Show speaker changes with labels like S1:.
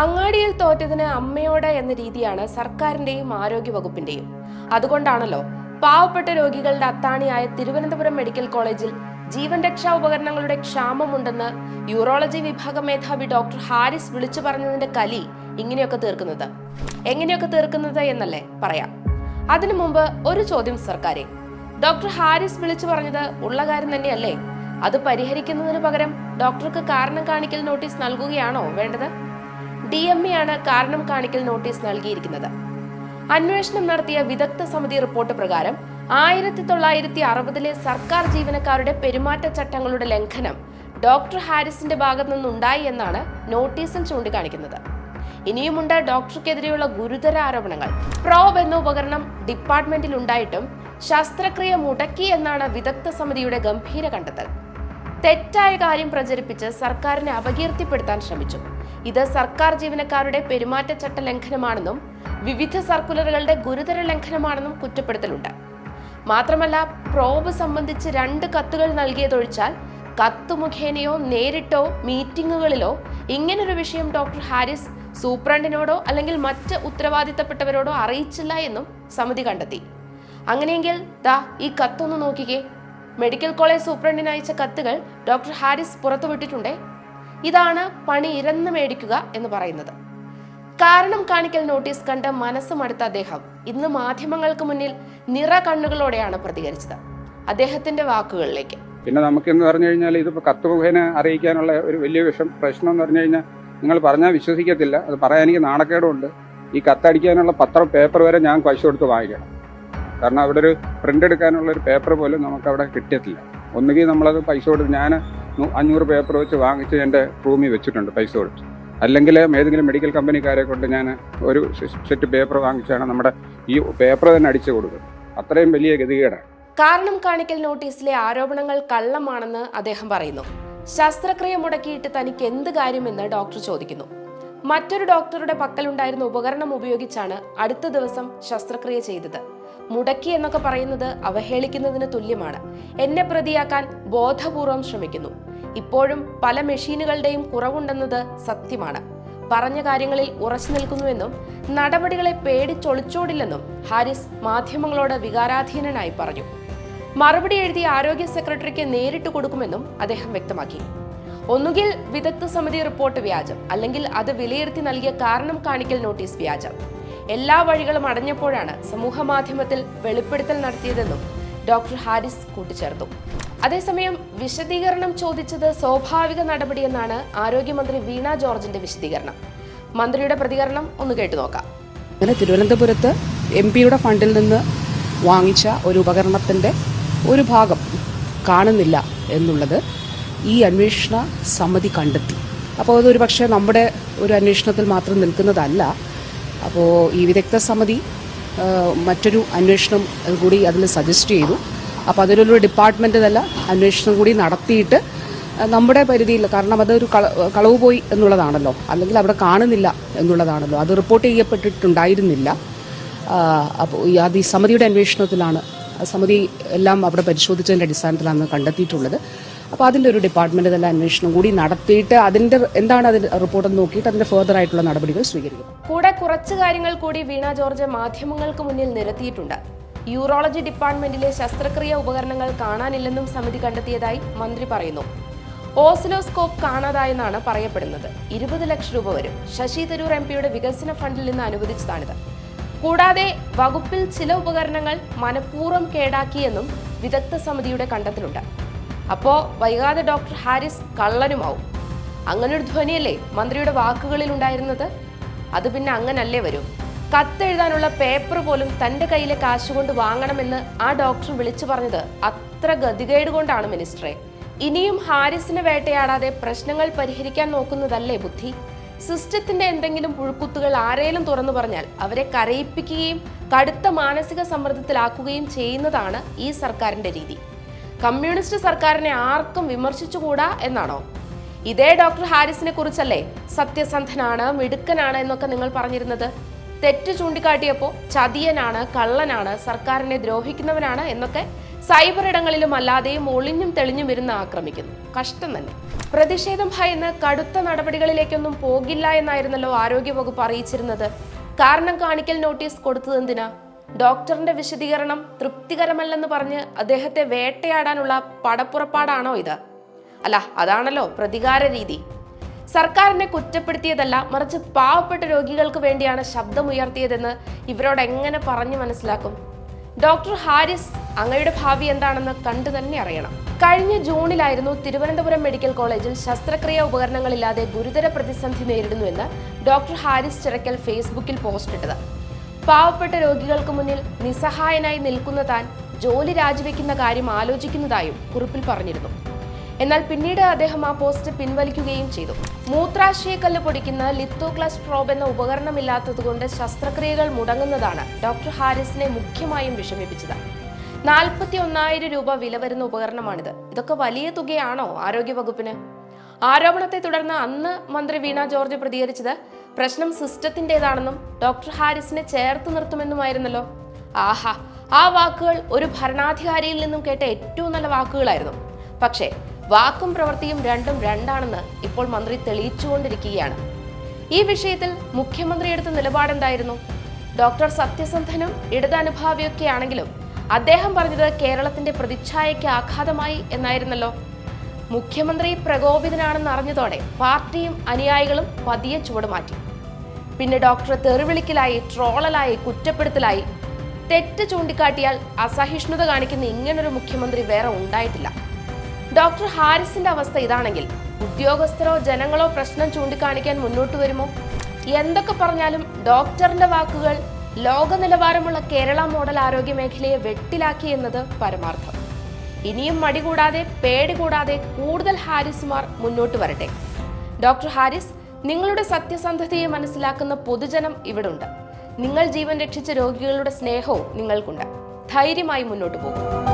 S1: അങ്ങാടിയിൽ തോറ്റതിന് അമ്മയോട് എന്ന രീതിയാണ് സർക്കാരിന്റെയും ആരോഗ്യ വകുപ്പിന്റെയും അതുകൊണ്ടാണല്ലോ പാവപ്പെട്ട രോഗികളുടെ അത്താണിയായ തിരുവനന്തപുരം മെഡിക്കൽ കോളേജിൽ ജീവൻ രക്ഷാ ഉപകരണങ്ങളുടെ ക്ഷാമമുണ്ടെന്ന് യൂറോളജി വിഭാഗ മേധാവി ഡോക്ടർ ഹാരിസ് വിളിച്ചു പറഞ്ഞതിന്റെ കലി ഇങ്ങനെയൊക്കെ തീർക്കുന്നത്. എങ്ങനെയൊക്കെ തീർക്കുന്നത് എന്നല്ലേ പറയാം. അതിനു മുമ്പ് ഒരു ചോദ്യം സർക്കാരെ. ഡോക്ടർ ഹാരിസ് വിളിച്ചു പറഞ്ഞത് ഉള്ള കാര്യം തന്നെയല്ലേ? അത് പരിഹരിക്കുന്നതിന് പകരം ഡോക്ടർക്ക് കാരണം കാണിക്കൽ നോട്ടീസ് നൽകുകയാണോ വേണ്ടത്? ഡി എം ആണ് കാരണം കാണിക്കൽ നോട്ടീസ് നൽകിയിരിക്കുന്നത്. അന്വേഷണം നടത്തിയ വിദഗ്ധ സമിതി റിപ്പോർട്ട് പ്രകാരം ആയിരത്തി തൊള്ളായിരത്തി അറുപതിലെ സർക്കാർ ജീവനക്കാരുടെ പെരുമാറ്റച്ചട്ടങ്ങളുടെ ലംഘനം ഡോക്ടർ ഹാരിസിന്റെ ഭാഗത്തു നിന്നുണ്ടായി എന്നാണ് നോട്ടീസിൽ ചൂണ്ടിക്കാണിക്കുന്നത്. ഇനിയുമുണ്ട് ഡോക്ടർക്കെതിരെയുള്ള ഗുരുതര ആരോപണങ്ങൾ. പ്രോബ് എന്ന ഉപകരണം ഡിപ്പാർട്ട്മെന്റിൽ ഉണ്ടായിട്ടും ശസ്ത്രക്രിയ മുടക്കി എന്നാണ് വിദഗ്ധ സമിതിയുടെ ഗംഭീര കണ്ടെത്തൽ. തെറ്റായ കാര്യം പ്രചരിപ്പിച്ച് സർക്കാരിനെ അപകീർത്തിപ്പെടുത്താൻ ശ്രമിച്ചു. ഇത് സർക്കാർ ജീവനക്കാരുടെ പെരുമാറ്റച്ചട്ട ലംഘനമാണെന്നും വിവിധ സർക്കുലറുകളുടെ ഗുരുതര ലംഘനമാണെന്നും കുറ്റപ്പെടുത്തലുണ്ട്. മാത്രമല്ല പ്രോബ് സംബന്ധിച്ച് രണ്ട് കത്തുകൾ നൽകിയതൊഴിച്ചാൽ കത്ത് മുഖേനയോ നേരിട്ടോ മീറ്റിങ്ങുകളിലോ ഇങ്ങനൊരു വിഷയം ഡോക്ടർ ഹാരിസ് സൂപ്രണ്ടിനോടോ അല്ലെങ്കിൽ മറ്റ് ഉത്തരവാദിത്തപ്പെട്ടവരോടോ അറിയിച്ചില്ല എന്നും സമിതി കണ്ടെത്തി. അങ്ങനെയെങ്കിൽ ദാ ഈ കത്തൊന്ന് നോക്കിക്കേ. മെഡിക്കൽ കോളേജ് സൂപ്രണ്ടിന് അയച്ച കത്തുകൾ ഡോക്ടർ ഹാരിസ് പുറത്തുവിട്ടിട്ടുണ്ടേ. ഇതാണ് പണി ഇരന്ന് മേടിക്കുക എന്ന് പറയുന്നത്. കാരണം കാണിക്കൽ നോട്ടീസ് കണ്ട് മനസ്സ് മടുത്ത അദ്ദേഹം. ഇന്ന് മാധ്യമങ്ങൾക്ക് മുന്നിൽ നിറ കണ്ണുകളോടെയാണ് പ്രതികരിച്ചത്. അദ്ദേഹത്തിന്റെ വാക്കുകളിലേക്ക്.
S2: പിന്നെ നമുക്ക് എന്ന് പറഞ്ഞു കഴിഞ്ഞാൽ ഇതിപ്പോൾ കത്ത് മുഖേന അറിയിക്കാനുള്ള ഒരു വലിയ വിഷം പ്രശ്നം എന്ന് പറഞ്ഞു കഴിഞ്ഞാൽ നിങ്ങൾ പറഞ്ഞാൽ വിശ്വസിക്കത്തില്ല. അത് പറയാൻ എനിക്ക് നാണക്കേടുണ്ട്. ഈ കത്തടിക്കാനുള്ള പത്രം പേപ്പർ വരെ ഞാൻ പൈസ കൊടുത്ത് വാങ്ങിക്കണം കാരണം അവിടെ ഒരു പ്രിന്റ് എടുക്കാനുള്ള ഒരു പേപ്പർ പോലും നമുക്ക് അവിടെ കിട്ടിയിട്ടില്ല. ഒന്നുകിൽ നമ്മളത് പൈസ കൊടുത്ത് ഞാൻ അഞ്ഞൂറ് പേപ്പർ വെച്ച് വാങ്ങിച്ച് എന്റെ റൂമിൽ വെച്ചിട്ടുണ്ട് പൈസ കൊടുത്ത്. അല്ലെങ്കിൽ ഏതെങ്കിലും മെഡിക്കൽ കമ്പനിക്കാരെ കൊണ്ട് ഞാൻ ഒരു സെറ്റ് പേപ്പർ വാങ്ങിച്ചാണ് നമ്മുടെ ഈ പേപ്പർ തന്നെ അടിച്ചു കൊടുക്കുന്നത്. അത്രയും വലിയ ഗതികേടാണ്.
S1: കാരണം കാണിക്കൽ നോട്ടീസിലെ ആരോപണങ്ങൾ കള്ളമാണെന്ന് അദ്ദേഹം പറയുന്നു. ശസ്ത്രക്രിയ മുടക്കിയിട്ട് തനിക്ക് എന്ത് കാര്യമെന്ന് ഡോക്ടർ ചോദിക്കുന്നു. മറ്റൊരു ഡോക്ടറുടെ പക്കലുണ്ടായിരുന്ന ഉപകരണം ഉപയോഗിച്ചാണ് അടുത്ത ദിവസം ശസ്ത്രക്രിയ ചെയ്തത്. മുടക്കി എന്നൊക്കെ പറയുന്നത് അവഹേളിക്കുന്നതിന് തുല്യമാണ്. എന്നെ പ്രതിയാക്കാൻ ബോധപൂർവം ശ്രമിക്കുന്നു. ഇപ്പോഴും പല മെഷീനുകളുടെയും കുറവുണ്ടെന്നത് സത്യമാണ്. പറഞ്ഞ കാര്യങ്ങളിൽ ഉറച്ചു നിൽക്കുന്നുവെന്നും നടപടികളെ പേടിച്ചൊളിച്ചോടില്ലെന്നും ഹാരിസ് മാധ്യമങ്ങളോട് വികാരാധീനനായി പറഞ്ഞു. മറുപടി എഴുതി ആരോഗ്യ സെക്രട്ടറിക്ക് നേരിട്ട് കൊടുക്കുമെന്നും അദ്ദേഹം വ്യക്തമാക്കി. ഒന്നുകിൽ വിദഗ്ധ സമിതി റിപ്പോർട്ട് വ്യാജം അല്ലെങ്കിൽ അത് വിലയിരുത്തി നൽകിയ കാരണം കാണിക്കൽ നോട്ടീസ് വ്യാജം. എല്ലാ വഴികളും അടഞ്ഞപ്പോഴാണ് സമൂഹ മാധ്യമത്തിൽ വെളിപ്പെടുത്തൽ നടത്തിയതെന്നും ഡോക്ടർ ഹാരിസ് കൂട്ടിച്ചേർത്തു. അതേസമയം വിശദീകരണം ചോദിച്ചത് സ്വാഭാവിക നടപടിയെന്നാണ് ആരോഗ്യമന്ത്രി വീണ ജോർജിന്റെ വിശദീകരണം. മന്ത്രിയുടെ പ്രതികരണം ഒന്ന് കേട്ടു നോക്കാം.
S3: അങ്ങനെ തിരുവനന്തപുരത്ത് എം പിയുടെ ഫണ്ടിൽ നിന്ന് വാങ്ങിച്ച ഒരു ഉപകരണത്തിന്റെ ഒരു ഭാഗം കാണുന്നില്ല എന്നുള്ളത് ഈ അന്വേഷണ സമിതി കണ്ടെത്തി. അപ്പോൾ അതൊരു പക്ഷേ നമ്മുടെ ഒരു അന്വേഷണത്തിൽ മാത്രം നിൽക്കുന്നതല്ല. അപ്പോൾ ഈ വിദഗ്ധ സമിതി മറ്റൊരു അന്വേഷണം കൂടി അതിൽ സജസ്റ്റ് ചെയ്തു. അപ്പോൾ അതിലൊരു ഡിപ്പാർട്ട്മെന്റ് തല അന്വേഷണം കൂടി നടത്തിയിട്ട് നമ്മുടെ പരിധിയിൽ കാരണം അതൊരു കള കളവ് പോയി എന്നുള്ളതാണല്ലോ. അല്ലെങ്കിൽ അവിടെ കാണുന്നില്ല എന്നുള്ളതാണല്ലോ. അത് റിപ്പോർട്ട് ചെയ്യപ്പെട്ടിട്ടുണ്ടായിരുന്നില്ല. അപ്പോൾ അത് ഈ സമിതിയുടെ അന്വേഷണത്തിലാണ് സമിതി എല്ലാം അവിടെ പരിശോധിച്ചതിന്റെ അടിസ്ഥാനത്തിലാണ് കണ്ടെത്തിയിട്ടുള്ളത്. അപ്പോൾ അതിന്റെ ഒരു ഡിപ്പാർട്ട്മെന്റ് തല അന്വേഷണം കൂടി നടത്തിയിട്ട് അതിന്റെ എന്താണ് അതിന്റെ റിപ്പോർട്ട് നോക്കിയിട്ട് അതിന്റെ ഫെർദർ ആയിട്ടുള്ള നടപടികൾ സ്വീകരിക്കും.
S1: കൂടെ കുറച്ച് കാര്യങ്ങൾ കൂടി വീണ ജോർജ് മാധ്യമങ്ങൾക്ക് മുന്നിൽ നിരത്തിയിട്ടുണ്ട്. യൂറോളജി ഡിപ്പാർട്ട്മെന്റിലെ ശസ്ത്രക്രിയ ഉപകരണങ്ങൾ കാണാനില്ലെന്നും സമിതി കണ്ടെത്തിയതായി മന്ത്രി പറയുന്നു. ഓസിലോസ്കോപ്പ് കാണാതായെന്നാണ് പറയപ്പെടുന്നത്. ഇരുപത് ലക്ഷം രൂപ വരും. ശശി തരൂർ എം പിയുടെ വികസന ഫണ്ടിൽ നിന്ന് അനുവദിച്ചതാണിത്. കൂടാതെ വകുപ്പിൽ ചില ഉപകരണങ്ങൾ മനഃപൂർവം കേടാക്കിയെന്നും വിദഗ്ധ സമിതിയുടെ കണ്ടെത്തലുണ്ട്. അപ്പോ വൈകാതെ ഡോക്ടർ ഹാരിസ് കള്ളനുമാവും. അങ്ങനൊരു ധ്വനിയല്ലേ മന്ത്രിയുടെ വാക്കുകളിൽ ഉണ്ടായിരുന്നത്? അത് പിന്നെ അങ്ങനല്ലേ വരും. കത്തെഴുതാനുള്ള പേപ്പർ പോലും തന്റെ കയ്യിലെ കാശുകൊണ്ട് വാങ്ങണമെന്ന് ആ ഡോക്ടർ വിളിച്ചു പറഞ്ഞത് അത്ര ഗതികേട് കൊണ്ടാണ് മിനിസ്റ്ററെ. ഇനിയും ഹാരിസിനെ വേട്ടയാടാതെ പ്രശ്നങ്ങൾ പരിഹരിക്കാൻ നോക്കുന്നതല്ലേ ബുദ്ധി? സിസ്റ്റത്തിന്റെ എന്തെങ്കിലും പുഴുക്കുത്തുകൾ ആരേലും തുറന്നു പറഞ്ഞാൽ അവരെ കരയിപ്പിക്കുകയും കടുത്ത മാനസിക സമ്മർദ്ദത്തിലാക്കുകയും ചെയ്യുന്നതാണ് ഈ സർക്കാരിന്റെ രീതി. കമ്മ്യൂണിസ്റ്റ് സർക്കാരിനെ ആർക്കും വിമർശിച്ചുകൂടാ എന്നാണോ? ഇതേ ഡോക്ടർ ഹാരിസിനെ കുറിച്ചല്ലേ സത്യസന്ധനാണ് മിടുക്കനാണ് എന്നൊക്കെ നിങ്ങൾ പറഞ്ഞിരുന്നത്? തെറ്റ് ചൂണ്ടിക്കാട്ടിയപ്പോൾ ചതിയനാണ് കള്ളനാണ് സർക്കാരിനെ ദ്രോഹിക്കുന്നവനാണ് എന്നൊക്കെ സൈബർ ഇടങ്ങളിലും അല്ലാതെയും ഒളിഞ്ഞും തെളിഞ്ഞും ഇരുന്ന് ആക്രമിക്കുന്നു. കഷ്ടം തന്നെ. പ്രതിഷേധം ഭയന്ന് കടുത്ത നടപടികളിലേക്കൊന്നും പോകില്ല എന്നായിരുന്നല്ലോ ആരോഗ്യവകുപ്പ് അറിയിച്ചിരുന്നത്. കാരണം കാണിക്കൽ നോട്ടീസ് കൊടുത്തതെന്തിനാ? ഡോക്ടറിന്റെ വിശദീകരണം തൃപ്തികരമല്ലെന്ന് പറഞ്ഞ് അദ്ദേഹത്തെ വേട്ടയാടാനുള്ള പടപ്പുറപ്പാടാണോ ഇത്? അല്ല അതാണല്ലോ പ്രതികാര രീതി സർക്കാരിനെ കുറ്റപ്പെടുത്തിയതല്ല മറിച്ച് പാവപ്പെട്ട രോഗികൾക്ക് വേണ്ടിയാണ് ശബ്ദമുയർത്തിയതെന്ന് ഇവരോട് എങ്ങനെ പറഞ്ഞു മനസ്സിലാക്കും? ഡോക്ടർ ഹാരിസ് അങ്ങയുടെ ഭാവി എന്താണെന്ന് കണ്ടു തന്നെ അറിയണം. കഴിഞ്ഞ ജൂണിലായിരുന്നു തിരുവനന്തപുരം മെഡിക്കൽ കോളേജിൽ ശസ്ത്രക്രിയ ഉപകരണങ്ങളില്ലാതെ ഗുരുതര പ്രതിസന്ധി നേരിടുന്നുവെന്ന് ഡോക്ടർ ഹാരിസ് ചിറക്കൽ ഫേസ്ബുക്കിൽ പോസ്റ്റ് ഇട്ടത് പാവപ്പെട്ട രോഗികൾക്ക് മുന്നിൽ നിസ്സഹായനായി നിൽക്കുന്ന താൻ ജോലി രാജിവെക്കുന്ന കാര്യം ആലോചിക്കുന്നതായും കുറിപ്പിൽ പറഞ്ഞിരുന്നു. എന്നാൽ പിന്നീട് അദ്ദേഹം ആ പോസ്റ്റ് പിൻവലിക്കുകയും ചെയ്തു. മൂത്രാശയക്കല്ല് പൊടിക്കുന്ന ലിത്തോക്ലാസ് പ്രോബ് എന്ന ഉപകരണമില്ലാത്തതുകൊണ്ട് ശസ്ത്രക്രിയകൾ മുടങ്ങുന്നതാണ് ഡോക്ടർ ഹാരിസിനെ മുഖ്യമായും വിഷമിപ്പിച്ചത്. നാൽപ്പത്തി ഒന്നായിരം രൂപ വില വരുന്ന ഉപകരണമാണിത്. ഇതൊക്കെ വലിയ തുകയാണോ ആരോഗ്യവകുപ്പിന്? ആരോപണത്തെ തുടർന്ന് അന്ന് മന്ത്രി വീണ ജോർജ് പ്രതികരിച്ചത് പ്രശ്നം സിസ്റ്റത്തിന്റെതാണെന്നും ഡോക്ടർ ഹാരിസിനെ ചേർത്ത് നിർത്തുമെന്നുമായിരുന്നല്ലോ. ആഹാ ആ വാക്കുകൾ ഒരു ഭരണാധികാരിയിൽ നിന്നും കേട്ട ഏറ്റവും നല്ല വാക്കുകളായിരുന്നു. പക്ഷേ വാക്കും പ്രവൃത്തിയും രണ്ടും രണ്ടാണെന്ന് ഇപ്പോൾ മന്ത്രി തെളിയിച്ചുകൊണ്ടിരിക്കുകയാണ്. ഈ വിഷയത്തിൽ മുഖ്യമന്ത്രി എടുത്ത നിലപാടെന്തായിരുന്നു? ഡോക്ടർ സത്യസന്ധനും ഇടതനുഭാവിയൊക്കെ ആണെങ്കിലും അദ്ദേഹം പറഞ്ഞത് കേരളത്തിന്റെ പ്രതിച്ഛായയ്ക്ക് ആഘാതമായി എന്നായിരുന്നല്ലോ. മുഖ്യമന്ത്രി പ്രകോപിതനാണെന്ന് അറിഞ്ഞതോടെ പാർട്ടിയും അനുയായികളും പതിയെ ചുവടുമാറ്റി. പിന്നെ ഡോക്ടറെ തെറിവിളിക്കലായി ട്രോളലായി കുറ്റപ്പെടുത്തലായി തെറ്റ് ചൂണ്ടിക്കാട്ടിയാൽ അസഹിഷ്ണുത കാണിക്കുന്ന ഇങ്ങനൊരു മുഖ്യമന്ത്രി വേറെ ഉണ്ടായിട്ടില്ല. ഡോക്ടർ ഹാരിസിന്റെ അവസ്ഥ ഇതാണെങ്കിൽ ഉദ്യോഗസ്ഥരോ ജനങ്ങളോ പ്രശ്നം ചൂണ്ടിക്കാണിക്കാൻ മുന്നോട്ട് വരുമോ? എന്തൊക്കെ പറഞ്ഞാലും ഡോക്ടറിന്റെ വാക്കുകൾ ലോക നിലവാരമുള്ള കേരള മോഡൽ ആരോഗ്യ മേഖലയെ വെട്ടിലാക്കി എന്നത് പരമാർത്ഥം. ഇനിയും മടി കൂടാതെ പേടി കൂടാതെ കൂടുതൽ ഹാരിസുമാർ മുന്നോട്ട് വരട്ടെ. ഡോക്ടർ ഹാരിസ് നിങ്ങളുടെ സത്യസന്ധതയെ മനസ്സിലാക്കുന്ന പൊതുജനം ഇവിടുണ്ട്. നിങ്ങൾ ജീവൻ രക്ഷിച്ച രോഗികളുടെ സ്നേഹവും നിങ്ങൾക്കുണ്ട്. ധൈര്യമായി മുന്നോട്ട് പോകും.